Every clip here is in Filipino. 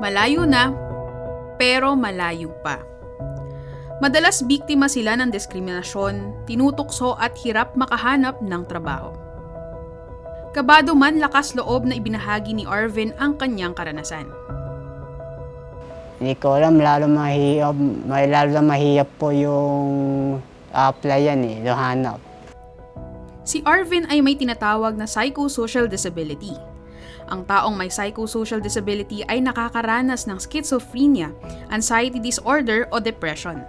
Malayo na, pero malayo pa. Madalas biktima sila ng diskriminasyon, tinutukso at hirap makahanap ng trabaho. Kabado man lakas loob na ibinahagi ni Arvin ang kanyang karanasan. Hindi ko alam, lalo mahiyap, may lalo na mahiyap po yung apply yan eh, hanap. Si Arvin ay may tinatawag na psychosocial disability. Ang taong may psychosocial disability ay nakakaranas ng schizophrenia, anxiety disorder o depression.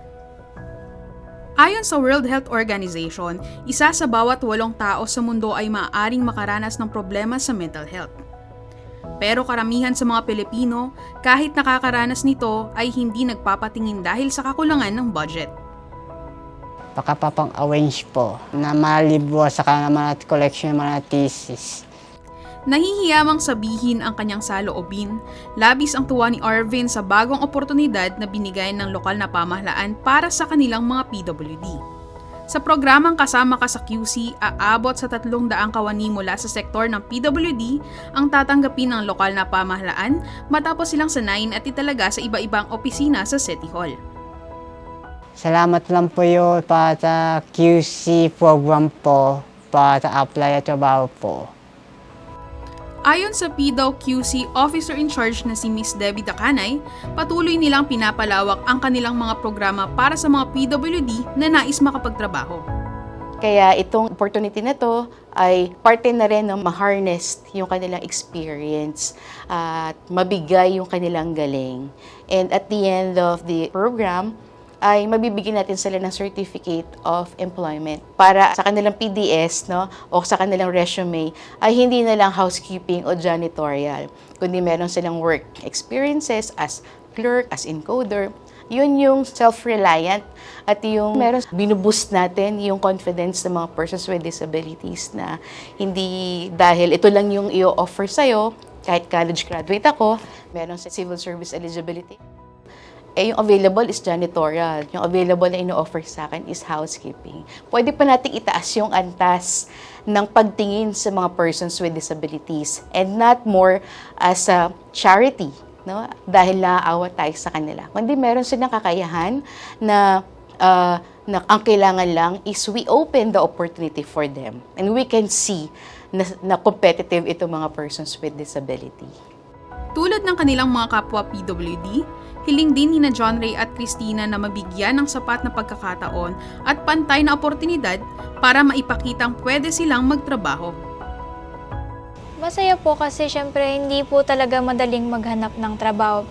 Ayon sa World Health Organization, isa sa bawat walong tao sa mundo ay maaaring makaranas ng problema sa mental health. Pero karamihan sa mga Pilipino, kahit nakakaranas nito, ay hindi nagpapatingin dahil sa kakulangan ng budget. Baka papang-arrange po na malibwa sa naman at collection ng mga thesis. Nahihiyamang sabihin ang kanyang saloobin, labis ang tuwa ni Arvin sa bagong oportunidad na binigay ng lokal na pamahalaan para sa kanilang mga PWD. Sa programang Kasama Ka sa QC, aabot sa 300 kawani mula sa sektor ng PWD ang tatanggapin ng lokal na pamahalaan matapos silang sanayin at italaga sa iba-ibang opisina sa City Hall. Salamat lang po yun para sa QC program po, para sa apply at trabaho po. Ayon sa PDO-QC Officer in Charge na si Miss Debbie Dakanay, patuloy nilang pinapalawak ang kanilang mga programa para sa mga PWD na nais makapagtrabaho. Kaya itong opportunity na to ay parte na rin ng ma-harness yung kanilang experience at mabigay yung kanilang galing. And at the end of the program, ay mabibigyan natin sila ng Certificate of Employment para sa kanilang PDS no, o sa kanilang resume ay hindi na lang housekeeping o janitorial, kundi meron silang work experiences as clerk, as encoder, yun yung self-reliant at yung meron binuboost natin yung confidence ng mga persons with disabilities na hindi dahil ito lang yung i-offer sa'yo, kahit college graduate ako, meron sa civil service eligibility. Eh, yung available is janitorial. Yung available na ino-offer sa akin is housekeeping. Pwede pa natin itaas yung antas ng pagtingin sa mga persons with disabilities and not more as a charity no? Dahil naaawa tayo sa kanila. Kundi meron silang kakayahan na, uh, na ang kailangan lang is we open the opportunity for them and we can see na, na competitive itong mga persons with disability. Tulad ng kanilang mga kapwa PWD, hiling din ni John Ray at Christina na mabigyan ng sapat na pagkakataon at pantay na oportunidad para maipakitang pwede silang magtrabaho. Masaya po kasi syempre hindi po talaga madaling maghanap ng trabaho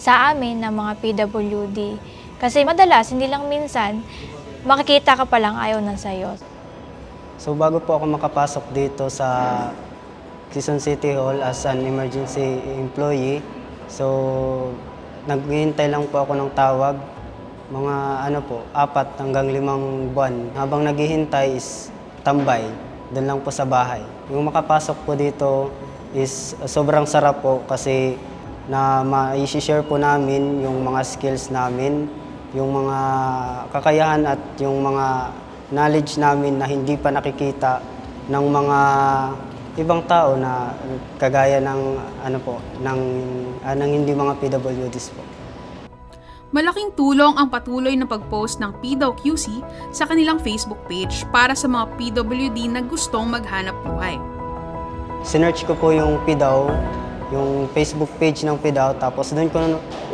sa amin ng mga PWD. Kasi madalas, hindi lang minsan, makikita ka pa lang ayaw na sa'yo. So bago po ako makapasok dito sa Quezon City Hall as an emergency employee, so naghihintay lang po ako ng tawag, mga ano po, apat hanggang limang buwan. Habang naghihintay is tambay, doon lang po sa bahay. Yung makapasok po dito is sobrang sarap po kasi na ma-share po namin yung mga skills namin, yung mga kakayahan at yung mga knowledge namin na hindi pa nakikita ng mga ibang tao na kagaya ng ano po ng ng hindi mga PWDs po. Malaking tulong ang patuloy na pag-post ng PDOQC sa kanilang Facebook page para sa mga PWD na gustong maghanap buhay. Sinearch ko po yung PIDAW, yung Facebook page ng PIDAW, tapos doon ko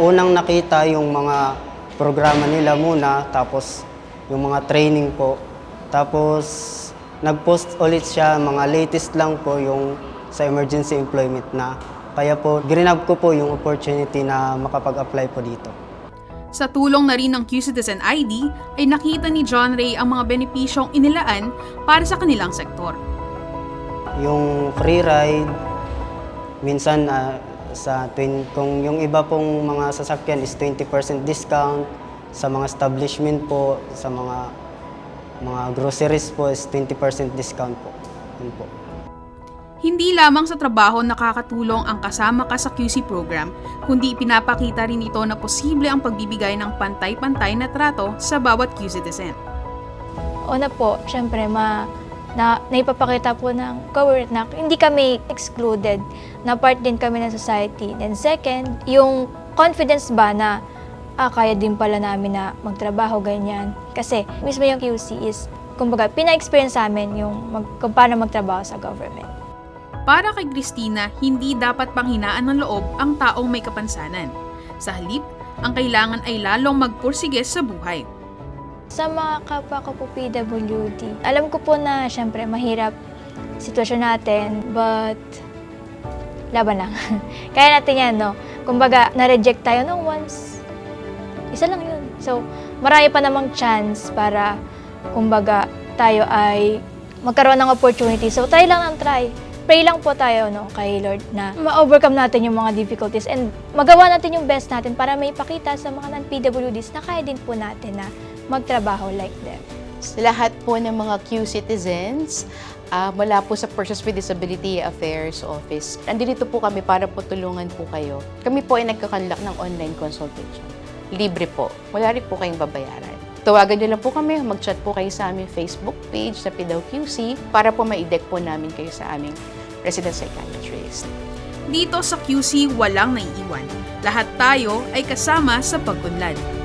unang nakita yung mga programa nila muna, tapos yung mga training po. Tapos nag-post ulit siya, mga latest lang po yung sa emergency employment na. Kaya po, grinab ko po yung opportunity na makapag-apply po dito. Sa tulong na rin ng Q-Citizen ID, ay nakita ni John Ray ang mga benepisyong inilaan para sa kanilang sektor. Yung free ride, minsan uh, sa twin, kung yung iba pong mga sasakyan is 20% discount, sa mga establishment po, sa mga mga groceries po is 20% discount po. Yun po. Hindi lamang sa trabaho nakakatulong ang kasama ka sa QC program, kundi pinapakita rin ito na posible ang pagbibigay ng pantay-pantay na trato sa bawat Q-citizen. Una po, syempre, ma na naipapakita po ng government na hindi kami excluded, na part din kami ng society. Then second, yung confidence ba na ah, kaya din pala namin na magtrabaho ganyan. Kasi mismo yung QC is, kumbaga, pina-experience sa amin yung mag, kung paano magtrabaho sa government. Para kay Christina, hindi dapat panghinaan ng loob ang taong may kapansanan. Sa halip, ang kailangan ay lalong magpursige sa buhay. Sa mga kapwa ko po PWD, alam ko po na syempre mahirap sitwasyon natin, but laban lang. Kaya natin yan, no? Kumbaga, na-reject tayo nung once. Isa lang yun. So, marami pa namang chance para, kumbaga, tayo ay magkaroon ng opportunity. So, try lang ang try. Pray lang po tayo, no, kay Lord na ma-overcome natin yung mga difficulties and magawa natin yung best natin para may ipakita sa mga non-PWDs na kaya din po natin na magtrabaho like them. Sa lahat po ng mga Q citizens, ah, mula po sa Persons with Disability Affairs Office, nandito po kami para po tulungan po kayo. Kami po ay nagkakanlak ng online consultation. Libre po. Wala rin po kayong babayaran. Tawagan niyo lang po kami, mag-chat po kayo sa aming Facebook page na PidawQC para po maidek po namin kayo sa aming resident psychiatrist. Dito sa QC walang naiiwan. Lahat tayo ay kasama sa pag-unlad.